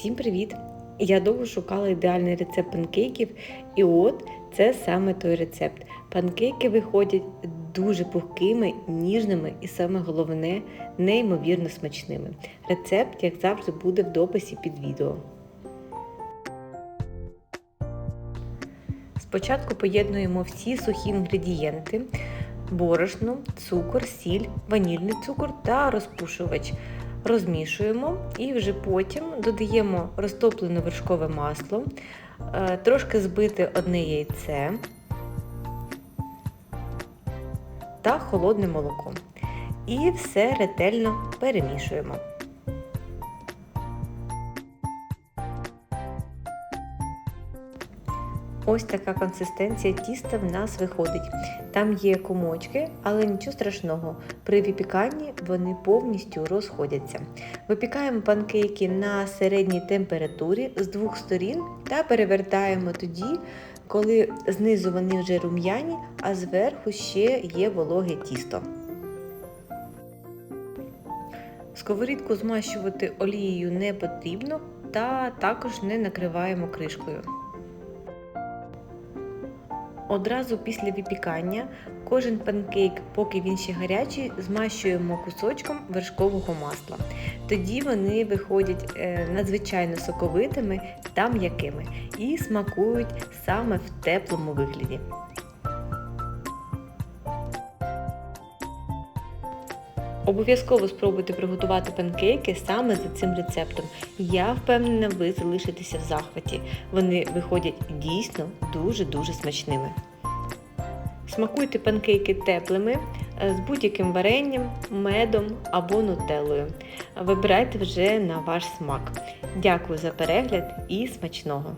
Всім привіт! Я довго шукала ідеальний рецепт панкейків, і от це саме той рецепт. Панкейки виходять дуже пухкими, ніжними і саме головне неймовірно смачними. Рецепт, як завжди, буде в дописі під відео. Спочатку поєднуємо всі сухі інгредієнти: борошно, цукор, сіль, ванільний цукор та розпушувач. Розмішуємо і вже потім додаємо розтоплене вершкове масло, е, трошки збите одне яйце та холодне молоко. І все ретельно перемішуємо. Ось така консистенція тіста в нас виходить. Там є комочки, але нічого страшного. При випіканні вони повністю розходяться. Випікаємо панкейки на середній температурі з двох сторін та перевертаємо тоді, коли знизу вони вже рум'яні, а зверху ще є вологе тісто. Сковорідку змащувати олією не потрібно та також не накриваємо кришкою. Одразу після випікання кожен панкейк, поки він ще гарячий, змащуємо кусочком вершкового масла. Тоді вони виходять е, надзвичайно соковитими та м'якими і смакують саме в теплому вигляді. Обов'язково спробуйте приготувати панкейки саме за цим рецептом. Я впевнена, ви залишитеся в захваті. Вони виходять дійсно дуже-дуже смачними. Смакуйте панкейки теплими е, з будь-яким варенням, медом або нутеллою. Вибирайте вже на ваш смак. Дякую за перегляд і смачного!